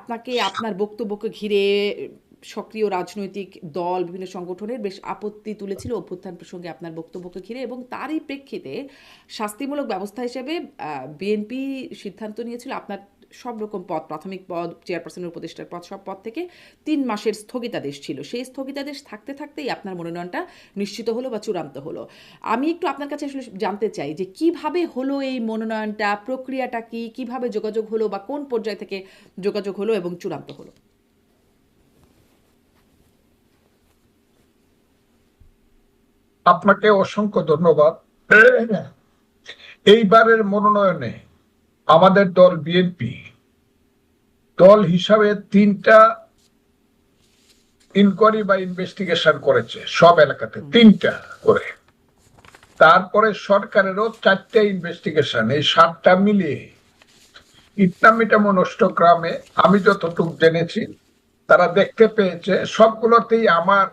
আপনাকে, আপনার বক্তব্যকে ঘিরে সক্রিয় রাজনৈতিক দল, বিভিন্ন সংগঠনের বেশ আপত্তি তুলেছিল অভ্যুত্থান প্রসঙ্গে আপনার বক্তব্যকে ঘিরে এবং তারই প্রেক্ষিতে শাস্তিমূলক ব্যবস্থা হিসেবে বিএনপি সিদ্ধান্ত নিয়েছিল। আপনার সব রকম পদ, প্রাথমিক পদ, চেয়ারপারসনের উপদেষ্টার পদ, সব পদ থেকে তিন মাসের স্থগিতাদেশ ছিল। সেই স্থগিতাদেশ থাকতে থাকতেই আপনার মনোনয়নটা নিশ্চিত হলো বা চূড়ান্ত হলো। আমি একটু আপনার কাছে আসলে জানতে চাই যে কীভাবে হলো এই মনোনয়নটা, প্রক্রিয়াটা কি, কীভাবে যোগাযোগ হলো বা কোন পর্যায় থেকে যোগাযোগ হলো এবং চূড়ান্ত হলো? আপনাকে অসংখ্য ধন্যবাদ। এইবারের মনোনয়নে আমাদের দল বিএনপি। দল হিসাবে তিনটা ইনকোয়ারি বা ইনভেস্টিগেশন করেছে সব এলাকাতে তিনটা করে। তারপরে সরকারেরও চারটা ইনভেস্টিগেশন এই সাতটা মিলিয়ে। ইটনামিটামো নষ্ট গ্রামে আমি যতটুকু জেনেছি তারা দেখতে পেয়েছে সবগুলোতেই আমার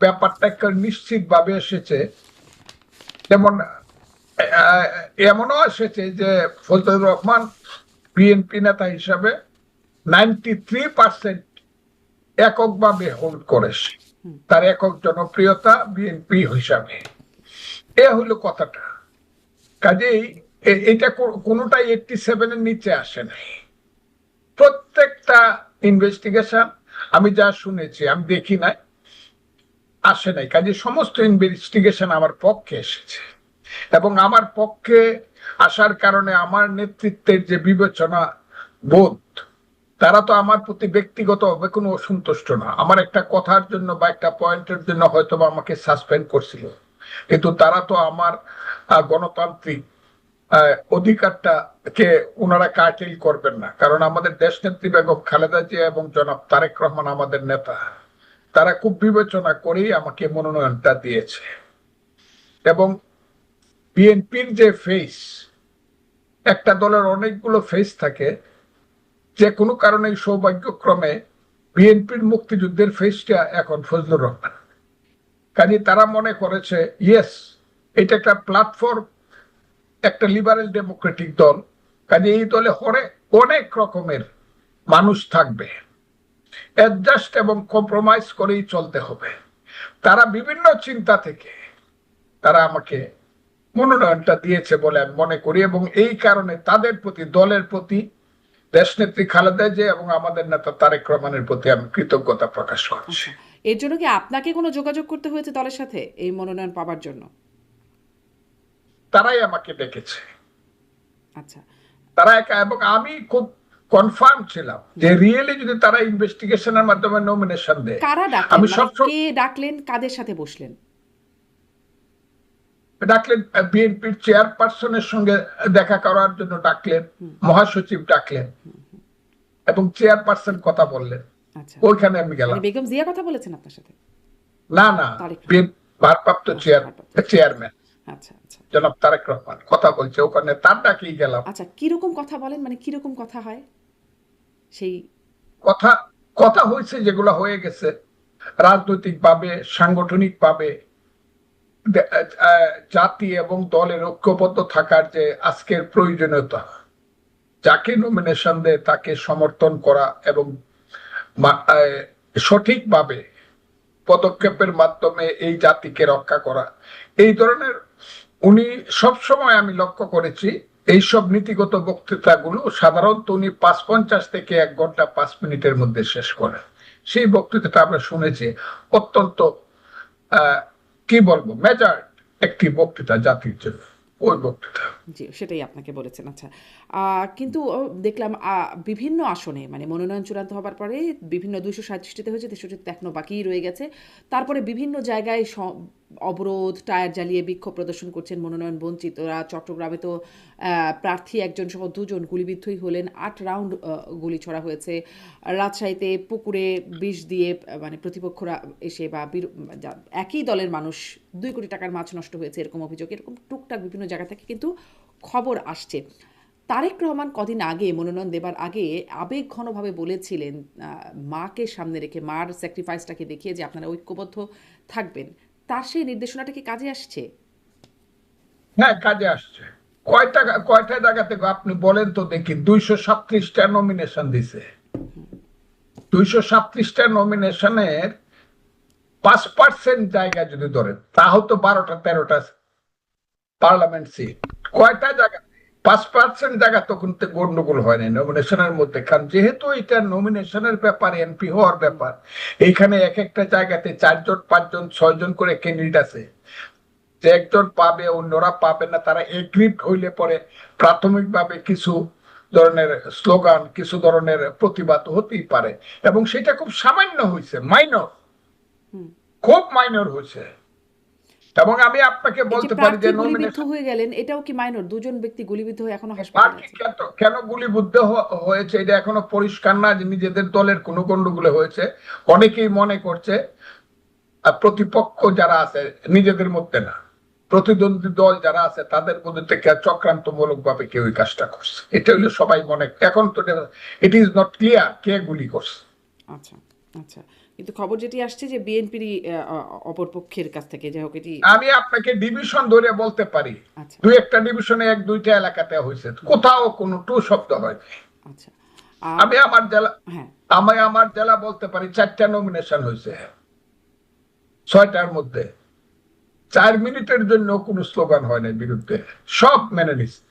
ব্যাপারটা একটা নিশ্চিত ভাবে এসেছে। যেমন এমনও এসেছে যে ফজলুর রহমান বিএনপি নেতা হিসাবে নাইনটি থ্রি পার্সেন্ট এককভাবে হোল্ড করেছে। তার একক জনপ্রিয়তা বিএনপি হিসাবে। এ হলো কথাটা। কাজেই এটা কোনোটাই এইটটি সেভেনের নিচে আসে নাই। প্রত্যেকটা ইনভেস্টিগেশন আমি যা শুনেছি আমি দেখি নাই আসে নাই। কাজে সমস্ত ইনভেস্টিগেশন আমার পক্ষে এসেছে। এবং আমার পক্ষে আসার কারণে আমার নেতৃত্বের যে বিবেচনা বোধ, তারা তো আমার প্রতি ব্যক্তিগতভাবে কোনো অসন্তুষ্ট না। আমার একটা কথার জন্য বা একটা পয়েন্টের জন্য হয়তো আমাকে সাসপেন্ড করছিল। কিন্তু তারা তো আমার গণতান্ত্রিক অধিকারটা কে ওনারা কাটিল করবেন না। কারণ আমাদের দেশ নেত্রী বেগম খালেদা জিয়া এবং জনাব তারেক রহমান আমাদের নেতা। তারা খুব বিবেচনা করেই আমাকে মনোনয়নটা দিয়েছে। এবং বিএনপির যে ফেস একটা দলের অনেকগুলো ফেস থাকে, যে কোনো কারণে সৌভাগ্যক্রমে বিএনপির মুক্তিযুদ্ধের ফেসটা এখন ফজলুর রহমান। কাজে তারা মনে করেছে ইয়েস এটা একটা প্ল্যাটফর্ম একটা লিবারেল ডেমোক্রেটিক দল। কাজে এই দলে হরে, অনেক রকমের মানুষ থাকবে। অ্যাডজাস্ট এবং কম্প্রোমাইজ করেই চলতে হবে। তারা বিভিন্ন চিন্তা থেকে, তারা আমাকে মনোনয়নটা দিয়েছে বলে আমি মনে করি এবং এই কারণে তাদের প্রতি দলের প্রতি দেশনেত্রী খালেদা যে এবং আমাদের নেতা তারেক রহমানের প্রতি আমি কৃতজ্ঞতা প্রকাশ করছি। এর জন্য কি আপনাকে কোনো যোগাযোগ করতে হয়েছে দলের সাথে এই মনোনয়ন পাওয়ার জন্য? তারাই আমাকে ডেকেছে। আচ্ছা। তারা একা এবং আমি খুব কনফার্ম ছিলাম যে রিয়েলি যদি তারা ইনভেস্টিগেশনের মাধ্যমে নমিনেশন দেয় কারা ডাকলেন? আমি মানে সবসময়- কে ডাকলেন? কাদের সাথে বসলেন? ডাকলেন বিএনপির চেয়ারপারসনের সঙ্গে দেখা করার জন্য ডাকলেন মহাসচিব ডাকলেন এবং চেয়ারপারসন কথা বললেন। আচ্ছা। ওইখানে আমি গেলাম। মানে বেগম জিয়া কথা বলেছেন আপনার সাথে? না না ভারপ্রাপ্ত চেয়ার চেয়ারম্যান। আচ্ছা আচ্ছা। জনাব তারেক রহমান কথা বলছে ওখানে তার ডাকেই গেলাম। আচ্ছা কীরকম কথা বলেন? মানে কীরকম কথা হয়? সেই কথা কথা হয়েছে যেগুলো হয়ে গেছে রাজনৈতিক ভাবে সাংগঠনিক ভাবে জাতি এবং দলের ঐক্যবদ্ধ থাকার যে আজকের প্রয়োজনীয়তা যাকে নমিনেশন দেয় তাকে সমর্থন করা এবং সঠিকভাবে পদক্ষেপের মাধ্যমে এই জাতিকে রক্ষা করা এই ধরনের উনি সবসময় আমি লক্ষ্য করেছি এইসব নীতিগত বক্তৃতাগুলো সাধারণত উনি পাঁচ পঞ্চাশ থেকে এক ঘণ্টা পাঁচ মিনিটের মধ্যে শেষ করেন। সেই বক্তৃতাটা আমরা শুনেছি অত্যন্ত আহ, কি বলব? মেজার একটি বক্তৃতা, জাতির জন্য। জি, সেটাই আপনাকে বলেছেন। আচ্ছা কিন্তু দেখলাম বিভিন্ন আসনে মানে মনোনয়ন চূড়ান্ত হবার পরে বিভিন্ন দুইশো সাতষট্টিতে হয়েছে, তেষট্টিতে এখনও বাকিই রয়ে গেছে। তারপরে বিভিন্ন জায়গায় অবরোধ, টায়ার জ্বালিয়ে বিক্ষোভ প্রদর্শন করছেন মনোনয়ন বঞ্চিতরা চট্টগ্রামে তো প্রার্থী একজন সহ দুজন গুলিবিদ্ধই হলেন। আট রাউন্ড গুলি ছড়া হয়েছে। রাজশাহীতে পুকুরে বিষ দিয়ে মানে প্রতিপক্ষরা এসে বা একই দলের মানুষ, দুই কোটি টাকার মাছ নষ্ট হয়েছে এরকম অভিযোগ। এরকম টুকটাক বিভিন্ন জায়গা থেকে কিন্তু খবর আসছে। তারেক রহমান কদিন আগে মনোনয়ন দেবার আগে আবেগ ঘনভাবে বলেছিলেন মাকে সামনে রেখে, মার স্যাক্রিফাইসটাকে দেখিয়ে যে আপনারা ঐক্যবদ্ধ থাকবেন। তার সেই নির্দেশনাটা কি কাজে আসছে? হ্যাঁ কাজে আসছে। কয়টা কয়টা জায়গা থেকে আপনি বলেন তো দেখি, দুইশো সাতত্রিশটা নমিনেশন দিছে। দুইশো সাতত্রিশটা নমিনেশনের পাঁচ পার্সেন্ট জায়গা যদি ধরেন তাহলে তো বারোটা তেরোটা পার্লামেন্ট সিট কয়টা জায়গা পাঁচ পার্সেন্ট জায়গা তখন তো গন্ডগোল হয় না নমিনেশনের মধ্যে। কারণ যেহেতু এটা নমিনেশনের ব্যাপার এমপি হওয়ার ব্যাপার এইখানে এক একটা জায়গাতে চারজন পাঁচজন ছয়জন করে ক্যান্ডিডেট আছে। যে একজন পাবে অন্যরা পাবে না তারা এগ্রিপ্ট হইলে পরে প্রাথমিকভাবে কিছু ধরনের স্লোগান কিছু ধরনের প্রতিবাদ হতেই পারে। এবং সেটা খুব সামান্য হয়েছে মাইনর। খুব মাইনর হয়েছে এবং আমি আপনাকে বলতে পারি যে গুলিবিদ্ধ নমিনেশন হয়ে গেলেন এটাও কি মাইনর দুজন ব্যক্তি গুলিবিদ্ধ হয়ে এখনও হাসপাতালে কেন- গুলিবুদ্ধ হয়েছে? এটা এখনও পরিষ্কার না যে নিজেদের দলের কোনো গন্ডগোলে হয়েছে। অনেকেই মনে করছে প্রতিপক্ষ যারা আছে নিজেদের মধ্যে না। প্রতিদ্বন্দ্বী দল যারা আছে তাদের মধ্যে থেকে চক্রান্তমূলক ভাবে কেউ এই কাজটা করছে। এটা হলো সবাই মনে এখন তো ইট ইজ নট ক্লিয়ার কে গুলি করছে। আচ্ছা আচ্ছা। কিন্তু খবর যেটি আসছে যে বিএনপির অপর পক্ষের কাছ থেকে যাই হোক এটি আমি আপনাকে ডিভিশন ধরে বলতে পারি। আচ্ছা। দুই একটা ডিভিশনে এক দুইটা এলাকাতে হয়েছে। কোথাও কোনো টু শব্দ হয় আচ্ছা। আমি আমার জেলা হ্যাঁ। আমি আমার জেলা বলতে পারি চারটা নমিনেশন হয়েছে। ছয়টার মধ্যে। চার মিনিটের জন্য কোনো স্লোগান হয় না বিরুদ্ধে। সব মেনে নিচ্ছে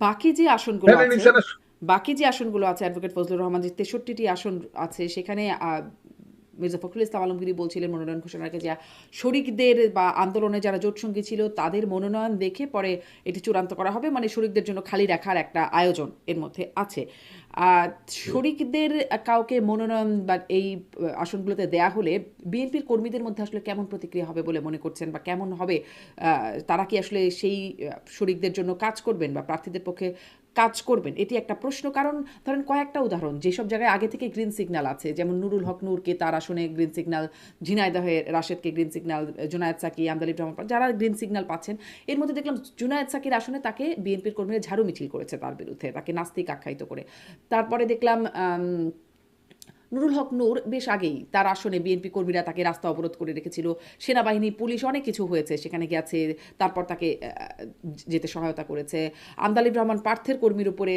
বাকি যে আসনগুলো আছে বাকি যে আসনগুলো আছে অ্যাডভোকেট ফজলুর রহমান যে তেষট্টিটি আসন আছে সেখানে মির্জা ফখরুল ইসলাম আলমগীর বলছিলেন মনোনয়ন ঘোষণার আগে যে শরিকদের বা আন্দোলনে যারা জোটসঙ্গী ছিল, তাদের মনোনয়ন দেখে পরে এটি চূড়ান্ত করা হবে। মানে শরিকদের জন্য খালি রাখার একটা আয়োজন এর মধ্যে আছে। শরিকদের কাউকে মনোনয়ন বা এই আসনগুলোতে দেয়া হলে বিএনপির কর্মীদের মধ্যে আসলে কেমন প্রতিক্রিয়া হবে বলে মনে করছেন বা কেমন হবে? তারা কি আসলে সেই শরিকদের জন্য কাজ করবেন বা প্রার্থীদের পক্ষে কাজ করবেন? এটি একটা প্রশ্ন। কারণ ধরেন কয়েকটা উদাহরণ, যেসব জায়গায় আগে থেকে গ্রিন সিগন্যাল আছে, যেমন নুরুল হক নূরকে তার আসনে গ্রিন সিগন্যাল ঝিনাইদহে রাশেদকে গ্রিন সিগন্যাল জুনায়েদ সাকি আমদালিব রহমান যারা গ্রিন সিগন্যাল পাচ্ছেন, এর মধ্যে দেখলাম জুনায়েদ সাকির আসনে তাকে বিএনপির কর্মীরা ঝাড়ু মিছিল করেছে তার বিরুদ্ধে, তাকে নাস্তিক আখ্যায়িত করে। তারপরে দেখলাম নুরুল হক নূর বেশ আগেই তার আসনে বিএনপি কর্মীরা তাকে রাস্তা অবরোধ করে রেখেছিল। সেনাবাহিনী, পুলিশ অনেক কিছু হয়েছে, সেখানে গেছে, তারপর তাকে যেতে সহায়তা করেছে। আমদালিব রহমান পার্থের কর্মীর উপরে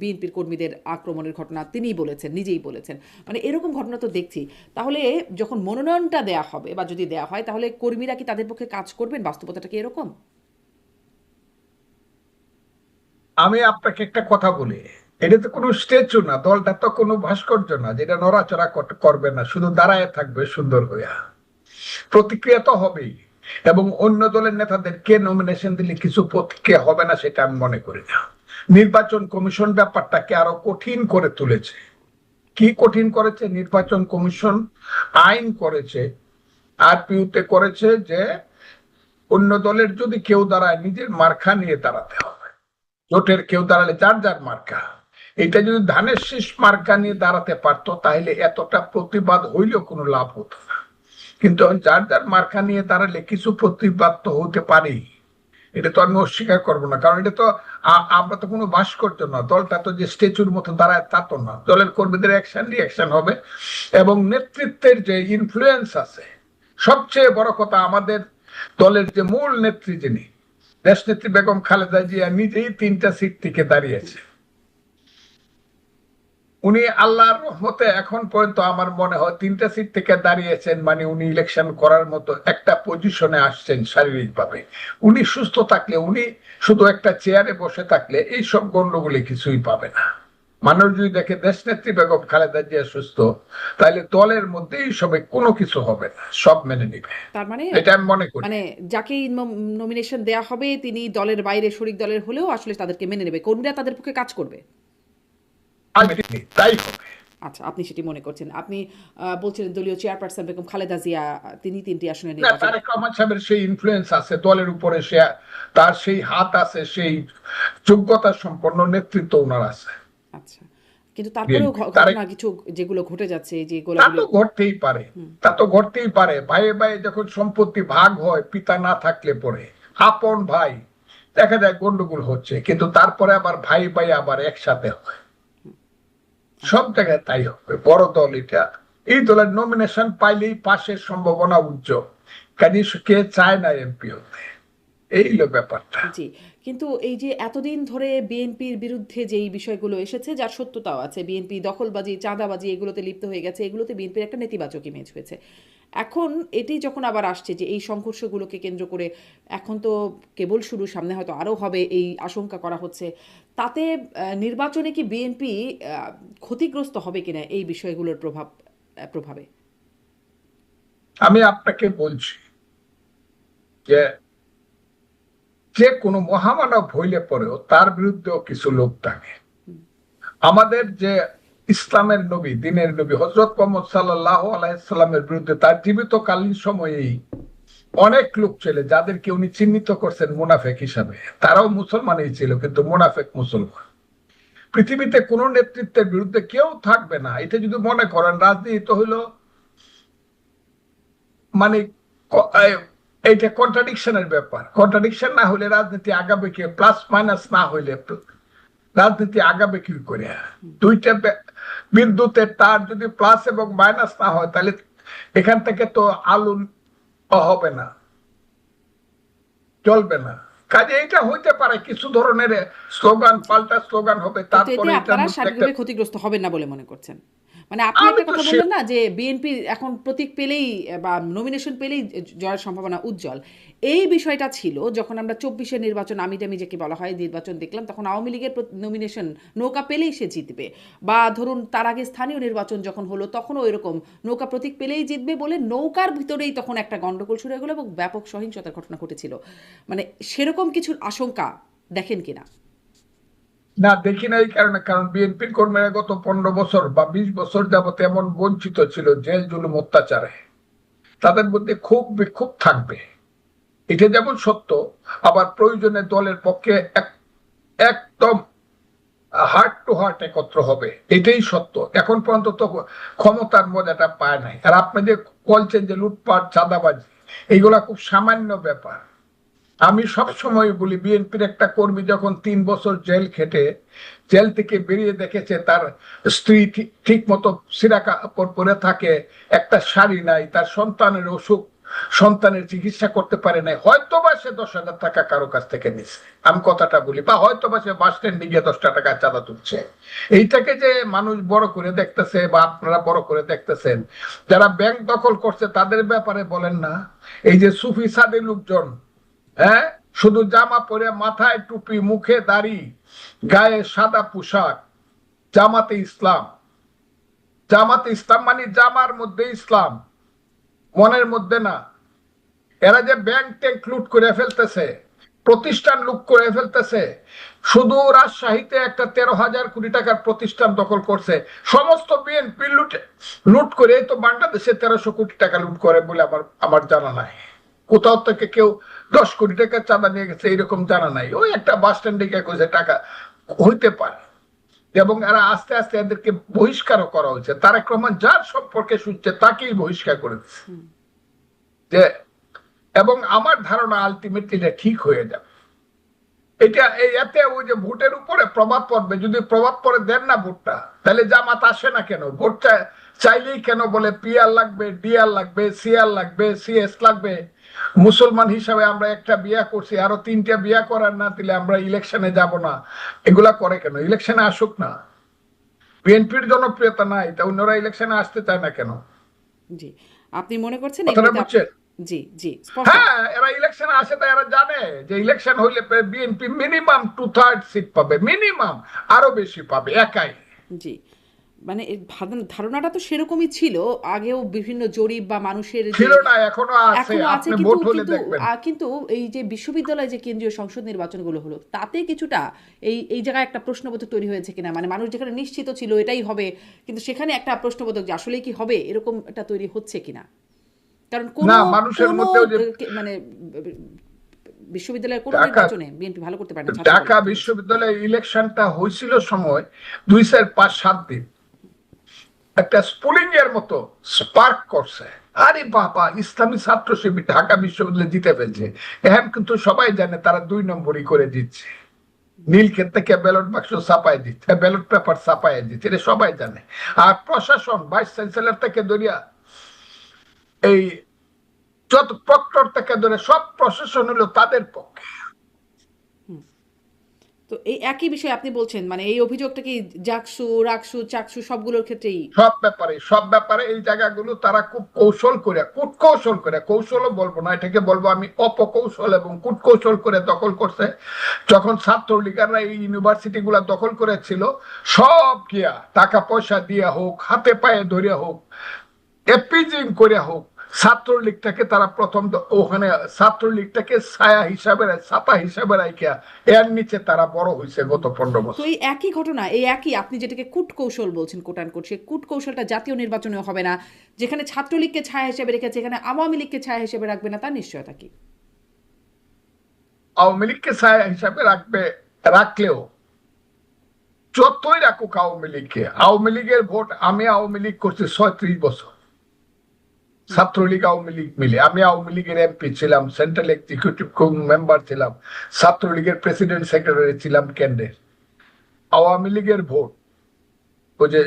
বিএনপির কর্মীদের আক্রমণের ঘটনা তিনিই বলেছেন, নিজেই বলেছেন। মানে এরকম ঘটনা তো দেখছি। তাহলে যখন মনোনয়নটা দেয়া হবে বা যদি দেয়া হয়, তাহলে কর্মীরা কি তাদের পক্ষে কাজ করবেন? বাস্তবতাটা কি এরকম? আমি আপনাকে একটা কথা বলি। এটা তো কোনো স্ট্যাচু না, দলটা তো কোনো ভাস্কর্য না, যেটা নড়াচড়া কর- করবে না, শুধু দাঁড়ায় থাকবে সুন্দর হইয়া। প্রতিক্রিয়া তো হবেই, এবং অন্য দলের নেতাদের কে নমিনেশন দিলে কিছু প্রতিক্রিয়া হবে না, সেটা আমি মনে করি না। নির্বাচন কমিশন ব্যাপারটাকে আরও কঠিন করে তুলেছে। কি কঠিন করেছে? নির্বাচন কমিশন আইন করেছে, আরপিউতে করেছে যে অন্য দলের যদি কেউ দাঁড়ায়, নিজের মার্খা নিয়ে দাঁড়াতে হবে। জোটের কেউ দাঁড়ালে যার যার মার্কা। এটা যদি ধানের শীষ মার্কা নিয়ে দাঁড়াতে পারতো, তাহলে এতটা প্রতিবাদ হইলেও কোনো লাভ হতো না। কিন্তু যার যার মার্কা নিয়ে দাঁড়ালে কিছু প্রতিবাদ তো হতে পারেই। এটা তো আমি অস্বীকার করব না, কারণ এটা তো আমরা তো কোনো ভাস্কর্য না। দলটা তো যে স্ট্যাচুর মতো দাঁড়ায় তা তো না। দলের কর্মীদের অ্যাকশন রিয়াকশন হবে। এবং নেতৃত্বের যে ইনফ্লুয়েন্স আছে, সবচেয়ে বড় কথা আমাদের দলের যে মূল নেত্রী যিনি, দেশ নেত্রী বেগম খালেদা জিয়া নিজেই তিনটা সিট থেকে দাঁড়িয়েছে। উনি আল্লাহর রহমতে এখন পর্যন্ত আমার মনে হয় তিনটা সিট থেকে দাঁড়িয়েছেন মানে উনি ইলেকশন করার মতো একটা পজিশনে আসছেন শারীরিকভাবে। উনি সুস্থ থাকলে উনি শুধু একটা চেয়ারে বসে থাকলে এই সব গন্ডগুলি কিছুই পাবে না। মানুষ যদি দেখে দেশ নেত্রী বেগম খালেদা জিয়া সুস্থ তাহলে দলের মধ্যে এই সবে কোনো কিছু হবে না সব মেনে নিবে। তার মানে এটা আমি মনে করি। মানে যাকেই নমিনেশন দেয়া হবে তিনি দলের বাইরে শরিক দলের হলেও আসলে তাদেরকে মেনে নেবে। কর্মীরা তাদের পক্ষে কাজ করবে। তাই হবে আচ্ছা আপনি সেটি মনে করছেন। আপনি বলছিলেন দলীয় চেয়ারপারসন বেগম খালেদা জিয়া তিনি তিনটি আসনে না তারেক রহমান সাহেবের সেই ইনফ্লুয়েন্স আছে দলের উপরে সে তার সেই হাত আছে সেই যোগ্যতা সম্পন্ন নেতৃত্ব ওনার আছে। আচ্ছা কিন্তু তারপরেও ঘটনা কিছু যেগুলো ঘটে যাচ্ছে যে তা তো ঘটতেই পারে তা তো ঘটতেই পারে। ভাইয়ে ভাইয়ে যখন সম্পত্তি ভাগ হয় পিতা না থাকলে পরে। আপন ভাই দেখা যায় গন্ডগোল হচ্ছে কিন্তু তারপরে আবার ভাই ভাই আবার একসাথে হয়। সব জায়গায় তাই হবে। বড় দল এটা। এই দলের নমিনেশন পাইলেই পাশের সম্ভাবনা উজ্জ্বল। কাজে কে চায় না এমপি হতে? ব্যাপারটা। জি, কিন্তু এই যে এতদিন ধরে বিএনপির বিরুদ্ধে যেই বিষয়গুলো এসেছে, যার সত্যতাও আছে। বিএনপি দখলবাজি, চাঁদাবাজি, এগুলোতে লিপ্ত হয়ে গেছে, এগুলোতে বিএনপির একটা নেতিবাচক ইমেজ হয়েছে। এখন এটি যখন আবার আসছে যে এই সংঘর্ষগুলোকে কেন্দ্র করে এখন তো কেবল শুরু সামনে হয়তো আরও হবে এই আশঙ্কা করা হচ্ছে তাতে নির্বাচনে কি বিএনপি ক্ষতিগ্রস্ত হবে কিনা এই বিষয়গুলোর প্রভাব প্রভাবে? আমি আপনাকে বলছি যে যে কোনো মহামানব হইলে পরেও তার বিরুদ্ধেও কিছু লোক থাকে আমাদের যে ইসলামের নবী, দিনের নবী হজরত মোহাম্মদ সাল্লাহ আলাইসাল্লামের বিরুদ্ধে তার জীবিতকালীন সময়েই অনেক লোক ছিল যাদেরকে উনি চিহ্নিত করছেন মুনাফেক হিসাবে। তারাও মুসলমানই ছিল, কিন্তু মুনাফেক মুসলমান। পৃথিবীতে কোন নেতৃত্বের বিরুদ্ধে কেউ থাকবে না। এটা যদি মনে করেন, রাজনীতি তো হইল মানে এইটা কন্ট্রাডিকশনের ব্যাপার। কন্ট্রাডিকশন না হলে রাজনীতি আগাবে কি? প্লাস মাইনাস না হইলে রাজনীতি আগাবে কি করে? দুইটা বিদ্যুতের তার যদি প্লাস এবং মাইনাস না হয় তাহলে এখান থেকে তো আলু হবে না। চলবে না। কাজে এটা হইতে পারে কিছু ধরনের স্লোগান পাল্টা স্লোগান হবে তারপরে ক্ষতিগ্রস্ত হবেন না বলে মনে করছেন। মানে আপনি একটা কথা বললেন না যে বিএনপি এখন প্রতীক পেলেই বা নমিনেশন পেলেই জয়ের সম্ভাবনা উজ্জ্বল। এই বিষয়টা ছিল যখন আমরা চব্বিশের নির্বাচন আমি টামি যাকে বলা হয় নির্বাচন দেখলাম তখন আওয়ামী লীগের নমিনেশন নৌকা পেলেই সে জিতবে। বা ধরুন তার আগে স্থানীয় নির্বাচন যখন হলো তখনও এরকম নৌকা প্রতীক পেলেই জিতবে বলে নৌকার ভিতরেই তখন একটা গন্ডগোল শুরু হয়ে গেলো এবং ব্যাপক সহিংসতার ঘটনা ঘটেছিল। মানে সেরকম কিছুর আশঙ্কা দেখেন কিনা? না, দেখি না এই কারণে, কারণ বিএনপির কর্মীরা গত পনেরো বছর বা বিশ বছর যাবত এমন বঞ্চিত ছিল জেল জুলুম অত্যাচারে। তাদের মধ্যে খুব বিক্ষোভ থাকবে। এটা যেমন সত্য, আবার প্রয়োজনে দলের পক্ষে এক- একদম হার্ট টু হার্ট একত্র হবে। এটাই সত্য। এখন পর্যন্ত তো ক্ষমতার মজাটা পায় নাই। আর আপনি যে বলছেন যে লুটপাট, চাঁদাবাজি এইগুলা খুব সামান্য ব্যাপার। আমি সব সময় বলি, বিএনপির একটা কর্মী যখন তিন বছর জেল খেটে, জেল থেকে বেরিয়ে দেখেছে তার স্ত্রী ঠিক মতো সিরা কাপড় পরে থাকে, একটা শাড়ি নাই, তার সন্তানের অসুখ, সন্তানের চিকিৎসা করতে পারে নাই হয়তো বা সে দশ হাজার টাকা কারও কাছ থেকে নিচ্ছে আমি কথাটা বলি, বা হয়তো বা সে বাস স্ট্যান্ডে গিয়ে দশটা টাকা চাঁদা তুলছে। এইটাকে যে মানুষ বড় করে দেখতেছে বা আপনারা বড় করে দেখতেছেন, যারা ব্যাংক দখল করছে তাদের ব্যাপারে বলেন না। এই যে সুফি সাদি লোকজন হ্যাঁ? শুধু জামা পরে মাথায় টুপি, মুখে দাড়ি, গায়ে সাদা পোশাক। জামাতে ইসলাম। জামাতে ইসলাম মানে জামার মধ্যে ইসলাম, মনের মধ্যে না। এরা যে ব্যাংক ট্যাঙ্ক লুট করে ফেলতেছে, প্রতিষ্ঠান লুট করে ফেলতেছে, শুধু রাজশাহীতে একটা তেরো হাজার কোটি টাকার প্রতিষ্ঠান দখল করছে, সমস্ত বিএনপি লুট লুট করে তো বাংলাদেশে তেরোশো কোটি টাকা লুট করে বলে আমার আমার জানা নাই। কোথাও থেকে কেউ দশ কোটি টাকা চাঁদা নিয়ে গেছে, এরকম জানা নাই। ওই একটা বাস স্ট্যান্ডে গিয়ে কইছে, টাকা হইতে পারে। এবং এরা আস্তে আস্তে এদেরকে বহিষ্কারও করা হয়েছে। তারেক রহমান যার সম্পর্কে শুনছে, তাকেই বহিষ্কার করে দিচ্ছে যে, এবং আমার ধারণা আলটিমেটলি এটা ঠিক হয়ে যাবে। এটা, এতে ওই যে ভোটের উপরে প্রভাব পড়বে। যদি প্রভাব পড়ে, দেন না ভোটটা। তাহলে জামাত আসে না কেন? ভোট চা- চাইলেই কেন বলে, পিআর লাগবে, ডিআর লাগবে, সিআর লাগবে, সিএস লাগবে? মুসলমান হিসাবে আমরা একটা বিয়া করছি আরও তিনটা বিয়া করার না দিলে আমরা ইলেকশনে যাব না। এগুলা করে কেন? ইলেকশনে আসুক না। বিএনপির জনপ্রিয়তা নাই তা অন্যরা ইলেকশনে আসতে চায় না কেন? জি। আপনি মনে করছেন? জি জি হ্যাঁ এরা ইলেকশনে আসে তাই এরা জানে যে ইলেকশন হইলে BNP minimum two third seat পাবে মিনিমাম আরও বেশি পাবে একাই। জি। মানে ধারণাটা তো সেরকমই ছিল। আগেও বিভিন্ন জরিপ বা মানুষের ছিল না এখনও আছে কিন্তু কিন্তু এই যে বিশ্ববিদ্যালয়ে যে কেন্দ্রীয় সংসদ নির্বাচনগুলো হলো তাতে কিছুটা এই এই জায়গায় একটা প্রশ্নবোধক তৈরি হয়েছে কিনা? মানে মানুষ যেখানে নিশ্চিত ছিল এটাই হবে কিন্তু সেখানে একটা প্রশ্নবোধক যে আসলে কি হবে এরকম একটা তৈরি হচ্ছে কিনা? কারণ কোন মানুষের মানে বিশ্ববিদ্যালয়ের কোন নির্বাচনে বিএনপি ভালো করতে পারে না ঢাকা দল। বিশ্ববিদ্যালয়ে ইলেকশনটা হয়েছিল সময় দুই চার পাঁচ সাত দিন। একটা স্পুলিং মতো স্পার্ক করছে। আরে বাবা, ইসলামী ছাত্র শিবির ঢাকা বিশ্ববিদ্যালয় জিতে ফেলছে। এখন কিন্তু সবাই জানে তারা দুই নম্বরই করে দিচ্ছে নীলক্ষেত থেকে ব্যালট বাক্স ছাপায় দিচ্ছে ব্যালট পেপার ছাপায় দিচ্ছে, এটা সবাই জানে। আর প্রশাসন ভাইস চ্যান্সেলর থেকে ধরিয়া এই যত প্রক্টর থেকে ধরে সব প্রশাসন হলো তাদের পক্ষে। তো এই একই বিষয়ে আপনি বলছেন মানে এই অভিযোগটা কি জাকসু, রাকসু, চাকসু সবগুলোর ক্ষেত্রেই? সব ব্যাপারে সব ব্যাপারে এই জায়গাগুলো তারা খুব কৌশল করে, কুটকৌশল করে, কৌশলও বলব না, এটাকে বলব আমি অপকৌশল এবং কুটকৌশল করে দখল করছে। যখন ছাত্রলীগাররা এই ইউনিভার্সিটি গুলা দখল করেছিল, সব গিয়া টাকা পয়সা দিয়া হোক, হাতে পায়ে ধরে হোক এপিজিং করে হোক ছাত্রলীগটাকে তারা প্রথম ওখানে ছাত্রলীগটাকে ছায়া হিসাবে ছাতা হিসাবে রাখিয়া এর নিচে তারা বড় হয়েছে গত পনেরো বছর। এই একই ঘটনা এই একই আপনি যেটাকে কূট কৌশল বলছেন কোটান কোট কৌশলটা জাতীয় নির্বাচনেও হবে না যেখানে ছাত্রলীগকে ছায়া হিসেবে রেখেছে এখানে আওয়ামী লীগকে ছায়া হিসেবে রাখবে না তার নিশ্চয়তা কি? আওয়ামী লীগকে ছায়া হিসাবে রাখবে রাখলেও যতই রাখুক আওয়ামী লীগকে আওয়ামী লীগের ভোট আমি আওয়ামী লীগ করছি ছয়ত্রিশ বছর। ছাত্রলীগ আওয়ামী লীগ মিলে। আমি আওয়ামী লীগের এমপি ছিলাম সেন্ট্রাল এক্সিকিউটিভ মেম্বার ছিলাম, ছাত্রলীগের প্রেসিডেন্ট সেক্রেটারি ছিলাম কেন্দ্রের আওয়ামী লীগের ভোট, ওই যে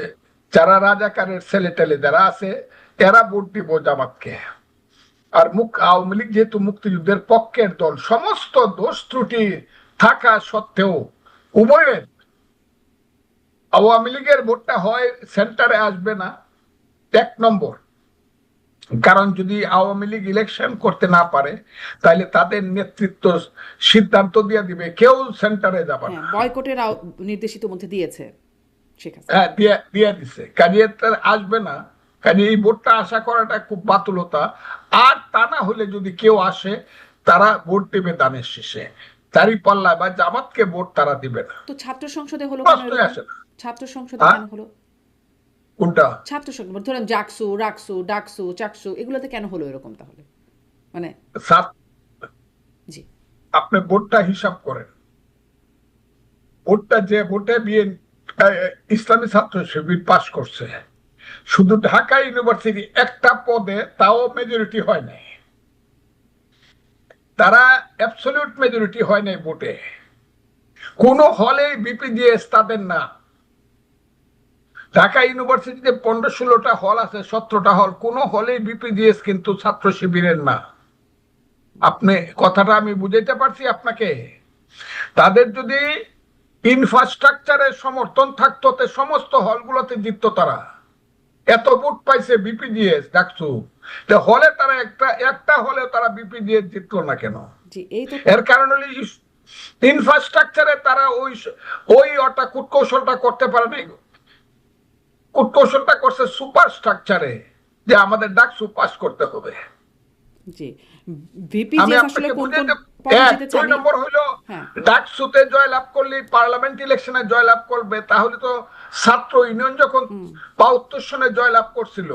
যারা রাজাকারের ছেলে টেলে যারা আছে, এরা ভোট দিব জামাতকে। আর মুখ, আওয়ামী লীগ যেহেতু মুক্তিযুদ্ধের পক্ষের দল, সমস্ত দোষ ত্রুটি থাকা সত্ত্বেও উভয়ের আওয়ামী লীগের ভোটটা হয় সেন্টারে আসবে না, এক নম্বর। কারণ যদি আওয়ামী লীগ ইলেকশন করতে না পারে তাহলে তাদের নেতৃত্ব সিদ্ধান্ত দিয়ে দিবে কেউ সেন্টারে যাবে না। হ্যাঁ বয়কটের নির্দেশিত মধ্যে দিয়েছে হ্যাঁ দিয়ে দিয়ে দিছে। কাজে আসবে না। কাজে এই ভোটটা আশা করাটা খুব বাতুলতা। আর তা না হলে যদি কেউ আসে তারা ভোট দেবে দানের শেষে। তারই পাল্লা বা জামাতকে ভোট তারা দিবে না। তো ছাত্র সংসদে হলো ছাত্র সংসদে হ্যাঁ? হলো? কোনটা? ছাত্র ধরেন জাকসু রাকসু ডাকসু চাকসু এগুলোতে কেন হলো এরকম তাহলে? মানে সাত জি। আপনি ভোটটা হিসাব করেন। ভোটটা যে ভোটে বিএন ইসলামী ছাত্র শিবির পাশ করছে। শুধু ঢাকা ইউনিভার্সিটি একটা পদে তাও মেজরিটি হয় নাই। তারা অ্যাবসলিউট মেজরিটি হয় নাই ভোটে। কোন হলে বিপিজিএস তাদের না। ঢাকা ইউনিভার্সিটিতে পনেরো ষোলোটা হল আছে সতেরোটা হল কোন হলে বিপিজিএস কিন্তু ছাত্র শিবিরের না। আপনি কথাটা আমি বুঝাইতে পারছি আপনাকে? তাদের যদি ইনফ্রাস্ট্রাকচারের সমর্থন থাকতো তে সমস্ত হলগুলোতে জিততো তারা। এত ভোট পাইছে বিপিজিএস ডাকছু তে হলে তারা একটা একটা হলে তারা বিপিজিএস জিতলো না কেন? এর কারণ হলো ইনফ্রাস্ট্রাকচারে তারা ওই ওই ওটা কূটকৌশলটা করতে পারে নাই কূটকৌশলটা করছে সুপার স্ট্রাকচারে যে আমাদের ডাকসু পাস করতে হবে। জি। ভিপি যে আসলে কোন কোন নম্বর হইল হ্যাঁ। ডাকসুতে জয়লাভ করলে পার্লামেন্ট ইলেকশনে জয়লাভ করবে তাহলে তো ছাত্র ইউনিয়ন যখন বাহাত্তর সনে জয়লাভ করছিল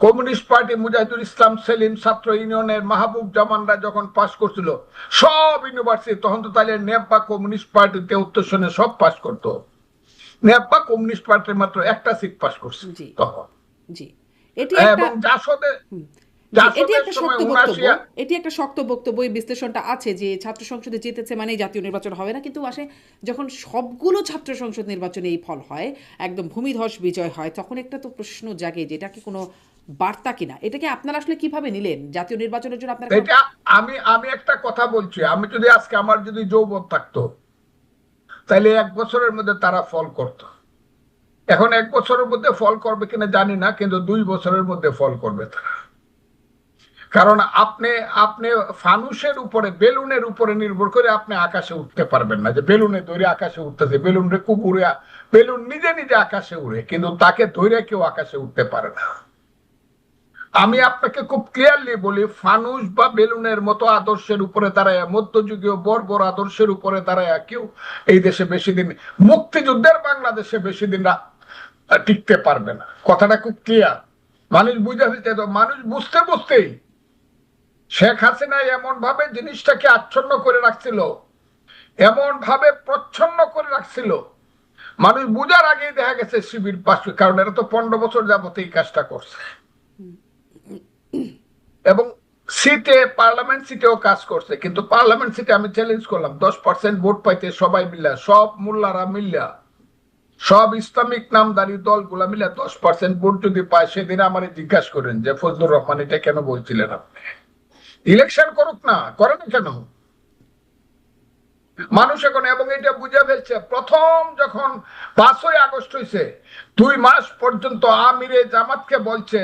কমিউনিস্ট পার্টি মুজাহিদুল ইসলাম সেলিম ছাত্র ইউনিয়নের মাহবুব জামানরা যখন পাশ করছিল সব ইউনিভার্সিটি তখন তো তাহলে নেপ বা কমিউনিস্ট পার্টি তেহত্তর সনে সব পাশ করতো। কমিউনিস্ট পার্টির মাত্র একটা সিট পাশ করছে। তখন। জি। এটি এবং জাসদে এটি একটা শক্ত বক্তব্য। এটি একটা শক্ত বক্তব্য। এই বিশ্লেষণটা আছে যে ছাত্র সংসদে জিতেছে মানে জাতীয় নির্বাচন হবে না। কিন্তু আসে যখন সবগুলো ছাত্র সংসদ নির্বাচনে এই ফল হয় একদম ভূমিধস বিজয় হয় তখন একটা তো প্রশ্ন জাগে যে এটা কি কোনো বার্তা কিনা? এটাকে আপনারা আসলে কীভাবে নিলেন? জাতীয় নির্বাচনের জন্য আপনারা আমি আমি একটা কথা বলছি। আমি যদি আজকে আমার যদি যৌবন থাকতো তাহলে এক বছরের মধ্যে তারা ফল করত। এখন এক বছরের মধ্যে ফল করবে কিনা জানি না, কিন্তু দুই বছরের মধ্যে ফল করবে তারা। কারণ আপনি আপনি ফানুসের উপরে, বেলুনের উপরে নির্ভর করে আপনি আকাশে উঠতে পারবেন না যে বেলুনে ধরে আকাশে উঠতেছে বেলুন রে উড়ে বেলুন নিজে নিজে আকাশে উড়ে, কিন্তু তাকে ধরে কেউ আকাশে উঠতে পারে না। আমি আপনাকে খুব ক্লিয়ারলি বলি, ফানুস বা বেলুনের মতো আদর্শের উপরে দাঁড়ায়, মধ্যযুগীয় বর্বর আদর্শের উপরে দাঁড়ায় কেউ এই দেশে বেশি দিন, মুক্তিযুদ্ধের বাংলাদেশে বেশি দিন টিকতে পারবে না। কথাটা খুব ক্লিয়ার মানুষ বুঝাতে তো মানুষ বুঝতে বুঝতেই শেখ হাসিনা এমন ভাবে জিনিসটাকে আচ্ছন্ন করে রাখছিল এমন ভাবে প্রচ্ছন্ন করে রাখছিল। মানুষ বুঝার আগেই দেখা গেছে শিবির পাশ কারণ এরা তো পনেরো বছর যাবত এই কাজটা করছে। এবং সিটে পার্লামেন্ট সিটেও কাজ করছে, কিন্তু পার্লামেন্ট সিটে আমি চ্যালেঞ্জ করলাম, দশ পার্সেন্ট ভোট পাইতে সবাই মিল্লা সব মোল্লারা মিল্লা সব ইসলামিক নামদারি দলগুলা মিলে দশ পার্সেন্ট ভোট যদি পায়, সেদিন আমার জিজ্ঞাসা করেন যে, ফজলুর রহমান, এটা কেন বলছিলেন আপনি? ইলেকশন করুক না করে না কেন? মানুষ এখন, এবং এটা বুঝে ফেলছে, প্রথম যখন পাঁচই আগস্ট হয়েছে দুই মাস পর্যন্ত আমিরে জামাতকে বলছে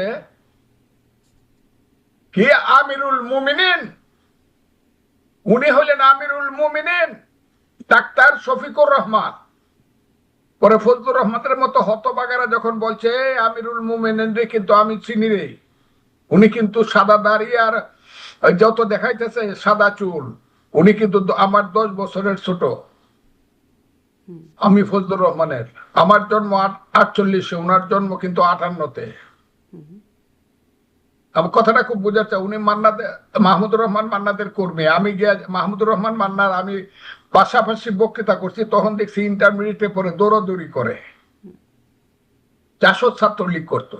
কি আমিরুল মুমিনিন। উনি হলেন আমিরুল মুমিনিন, ডাক্তার শফিকুর রহমান। পরে ফজলুর রহমানের মতো হতবাগারা যখন বলছে আমিরুল মুমিনিন রে, কিন্তু আমি চিনি রে। উনি কিন্তু সাদা দাড়ি আর যত দেখাইতেছে সাদা চুল। উনি কিন্তু আমার দশ বছরের ছোট। আমি ফজলুর রহমানের। আমার জন্ম আট- আটচল্লিশে ওনার জন্ম কিন্তু আটান্নতে। আমার কথাটা খুব বোঝাচ্ছে, উনি মান্নাদের মাহমুদুর রহমান মান্নাদের কর্মী। আমি গিয়া মাহমুদুর রহমান মান্নার আমি পাশাপাশি বক্তৃতা করছি, তখন দেখছি ইন্টারমিডিয়েটে পরে দৌড়াদৌড়ি করে। জাসদ ছাত্রলীগ করতো।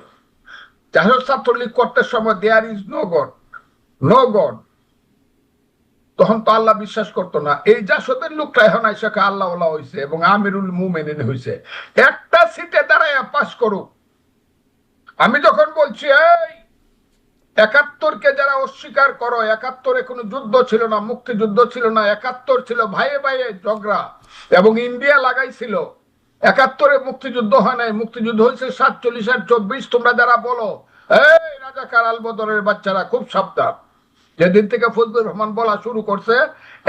জাসদ ছাত্রলীগ করতে সময় there is no God no God তখন তো আল্লাহ বিশ্বাস করতো না। এই জাসদের লোকটা এখন আইসাকে আল্লাহ ওলা হয়েছে এবং আমিরুল মুমেনিন হয়েছে একটা সিটে দাঁড়ায় পাস করুক। আমি যখন বলছি, এই একাত্তরকে যারা অস্বীকার করো, একাত্তরে কোনো যুদ্ধ ছিল না, মুক্তিযুদ্ধ ছিল না, একাত্তর ছিল ভাইয়ে ভাইয়ে ঝগড়া এবং ইন্ডিয়া লাগাইছিল। একাত্তরে মুক্তিযুদ্ধ হয় নাই, মুক্তিযুদ্ধ হয়েছে সাতচল্লিশ আর চব্বিশ, তোমরা যারা বলো, এই রাজাকার আলবদরের বাচ্চারা খুব সাবধান। যেদিন থেকে ফজলুর রহমান বলা শুরু করছে,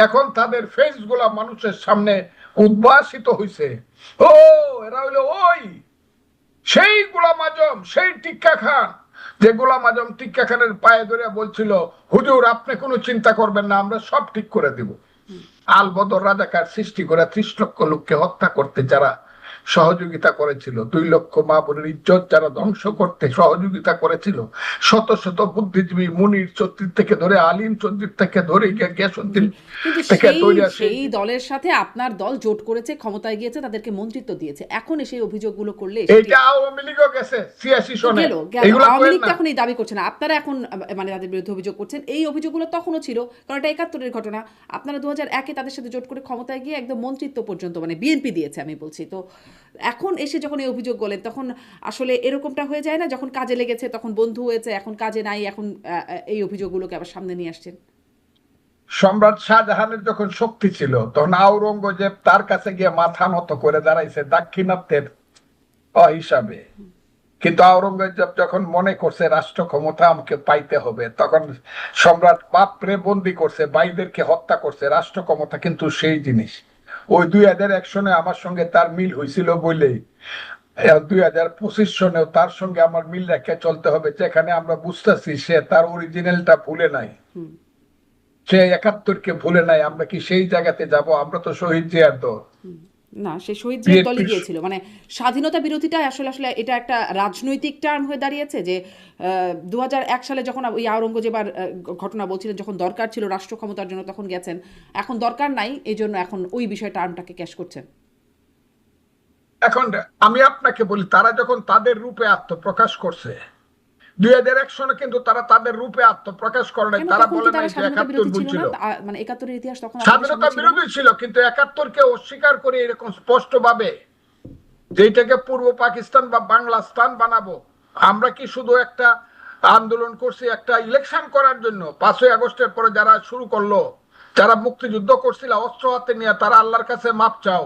এখন তাদের ফেসগুলা মানুষের সামনে উদ্ভাসিত হয়েছে ও, এরা হইল ওই সেই গোলাম আজম, সেই টিক্কা খান যে গোলাম আজম টিক্কা খানের পায়ে ধরে বলছিল হুজুর আপনি কোনো চিন্তা করবেন না আমরা সব ঠিক করে দিব। আলবদর রাজাকার সৃষ্টি করে ত্রিশ লক্ষ লোককে হত্যা করতে যারা সহযোগিতা করেছিল। দুই লক্ষ মা বোনের ইজ্জত যারা ধ্বংস করতে সহযোগিতা করেছিল। শত শত বুদ্ধিজীবী মুনির চৌধুরী থেকে ধরে আলিম চৌধুরী থেকে ধরে সেই দলের সাথে আপনার দল জোট করেছে ক্ষমতায় গিয়েছে তাদেরকে মন্ত্রিত্ব দিয়েছে। এখন সেই অভিযোগগুলো করলে এইটা আওয়ামী লীগও গেছে ছিয়াশি সনে। আওয়ামী লীগ এখন এই দাবি করছে না। আপনারা এখন মানে তাদের বিরুদ্ধে অভিযোগ করছেন। এই অভিযোগগুলো তখনও ছিল কারণ এটা একাত্তরের ঘটনা। আপনারা দু হাজার একে তাদের সাথে জোট করে ক্ষমতায় গিয়ে একদম মন্ত্রিত্ব পর্যন্ত মানে বিএনপি দিয়েছে আমি বলছি। তো এখন এসে যখন এই অভিযোগ বলেন তখন আসলে এরকমটা হয়ে যায় না? যখন কাজে লেগেছে, তখন বন্ধু হয়েছে, এখন কাজে নাই, এখন এই অভিযোগগুলোকে আবার সামনে নিয়ে আসছেন? সম্রাট শাহজাহানের যখন শক্তি ছিল, তখন আওরঙ্গজেব তার কাছে গিয়ে মাথা নত করে দাঁড়াইছে দাক্ষিণাত্যের হিসাবে কিন্তু আওরঙ্গজেব যখন মনে করছে রাষ্ট্র ক্ষমতা আমাকে পাইতে হবে, তখন সম্রাট বাপরে বন্দি করছে, বাইদেরকে হত্যা করছে রাষ্ট্র ক্ষমতা কিন্তু সেই জিনিস। ওই দুই হাজার এক সনে আমার সঙ্গে তার মিল হয়েছিল বলেই দুই হাজার পঁচিশ সনেও তার সঙ্গে আমার মিল রেখে চলতে হবে যেখানে আমরা বুঝতেছি সে তার অরিজিনালটা ভুলে নাই। সে একাত্তরকে ভুলে নাই আমরা কি সেই জায়গাতে যাব? আমরা তো শহীদ জিয়ার দল। না সে শহীদ জিয়ার দলে গিয়েছিল। মানে স্বাধীনতা বিরোধীটা আসলে আসলে এটা একটা রাজনৈতিক টার্ম হয়ে দাঁড়িয়েছে যে দু সালে যখন ওই আওরঙ্গজেব আর ঘটনা বলছিলেন যখন দরকার ছিল রাষ্ট্র ক্ষমতার জন্য তখন গেছেন। এখন দরকার নাই এই জন্য এখন ওই বিষয় টার্মটাকে ক্যাশ করছেন। এখন আমি আপনাকে বলি তারা যখন তাদের রূপে আত্মপ্রকাশ করছে দুই হাজার এক সনে কিন্তু তারা তাদের রূপে আত্মপ্রকাশ করে নাই। তারা বলে নাই যে একাত্তর বিরোধী ছিল মানে স্বাধীনতা? বিরোধী ছিল কিন্তু একাত্তরকে অস্বীকার করে এরকম স্পষ্ট ভাবে যেটাকে পূর্ব পাকিস্তান বা বাংলাস্তান বানাবো আমরা কি শুধু একটা আন্দোলন করছি একটা ইলেকশন করার জন্য? পাঁচই আগস্টের পরে যারা শুরু করল যারা মুক্তিযুদ্ধ করছিল অস্ত্র হাতে নিয়ে তারা আল্লাহর কাছে মাপ চাও।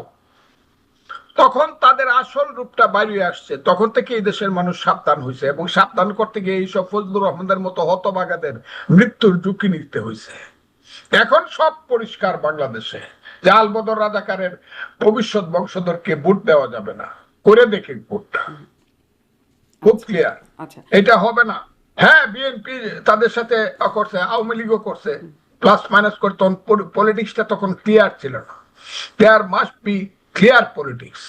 তখন তাদের আসল রূপটা বাইরে আসছে। তখন থেকে এই দেশের মানুষ সাবধান হয়েছে এবং সাবধান করতে গিয়ে এইসব ফজলুর রহমানের মতো হতবাগাদের মৃত্যুর ঝুঁকি নিতে হয়েছে। এখন সব পরিষ্কার বাংলাদেশে। যে আলবদর রাজাকারের ভবিষ্যৎ বংশধরকে ভোট দেওয়া যাবে না। করে দেখে ভোটটা। খুব ক্লিয়ার আচ্ছা। এটা হবে না। হ্যাঁ বিএনপি তাদের সাথে করছে আওয়ামী লীগও করছে। প্লাস মাইনাস করে তখন পলিটিক্সটা তখন ক্লিয়ার ছিল না। There must be clear politics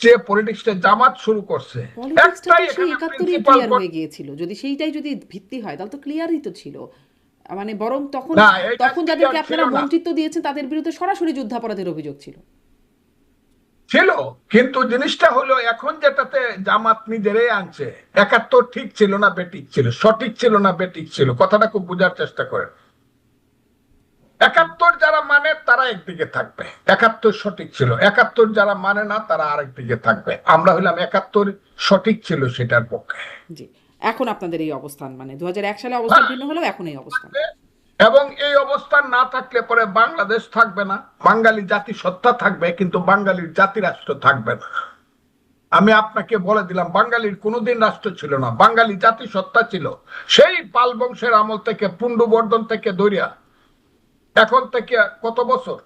যে পলিটিক্সটা জামাত শুরু করছে। একটাই এখানে ক্লিয়ার হয়ে গিয়েছিল। যদি সেইটাই যদি ভিত্তি হয় তাহলে তো ক্লিয়ারই তো ছিল। মানে বরং তখন তখন যাদেরকে আপনারা মন্ত্রিত্ব দিয়েছেন তাদের বিরুদ্ধে সরাসরি যুদ্ধাপরাধের অভিযোগ ছিল। ছিল। কিন্তু জিনিসটা হলো এখন যেটাতে জামাত নিজেরাই আনছে একাত্তর ঠিক ছিল না বেটিক ছিল সঠিক ছিল না বেটিক ছিল। কথাটা খুব বোঝার চেষ্টা করেন। একাত্তর যারা মানে তারা একদিকে থাকবে। একাত্তর সঠিক ছিল। একাত্তর যারা মানে না তারা আরেক দিকে থাকবে। আমরা হইলাম একাত্তর সঠিক ছিল সেটার পক্ষে। এখন আপনাদের এই অবস্থান মানে দু সালে অবস্থান ভিন্ন হলেও এখন এই অবস্থান। এবং এই অবস্থান না থাকলে পরে বাংলাদেশ থাকবে না। বাঙালি জাতি সত্তা থাকবে কিন্তু বাঙালির জাতি রাষ্ট্র থাকবে না। আমি আপনাকে বলে দিলাম বাঙালির কোনোদিন রাষ্ট্র ছিল না। বাঙালি জাতি সত্তা ছিল। সেই পাল বংশের আমল থেকে পুণ্ডবর্ধন থেকে দরিয়া এখন থেকে কত বছর?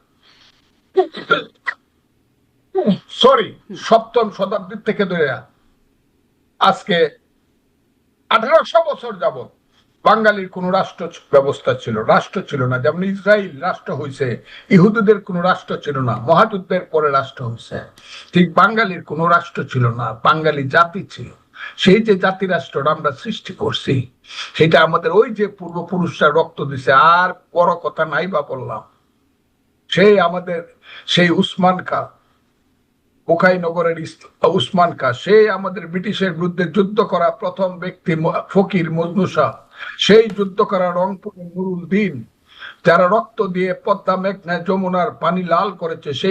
সরি সপ্তম শতাব্দীর থেকে দরিয়া আজকে আঠারোশো বছর যাবত বাঙালির কোন রাষ্ট্র ব্যবস্থা ছিল, রাষ্ট্র ছিল না। যেমন ইসরায়েল রাষ্ট্র হয়েছে ইহুদুদের কোন রাষ্ট্র ছিল না, মহাযুদ্ধের পরে রাষ্ট্র হয়েছে ঠিক বাঙালির কোন রাষ্ট্র ছিল না, বাঙালি জাতি ছিল। সেই যে জাতি রাষ্ট্রটা আমরা সৃষ্টি করছি, সেটা আমাদের ওই যে পূর্বপুরুষরা রক্ত দিছে, আর বড় কথা নাই বা বললাম। সেই আমাদের, সেই উসমান খা বোখাই নগরের উসমান খা সে আমাদের ব্রিটিশের বিরুদ্ধে যুদ্ধ করা প্রথম ব্যক্তি ফকির মজনু শাহ, সেই যুদ্ধ করা রংপুরের নুরুল দিন, যারা রক্ত দিয়ে পদ্মা মেঘনা যমুনার পানি লাল করেছে, সেই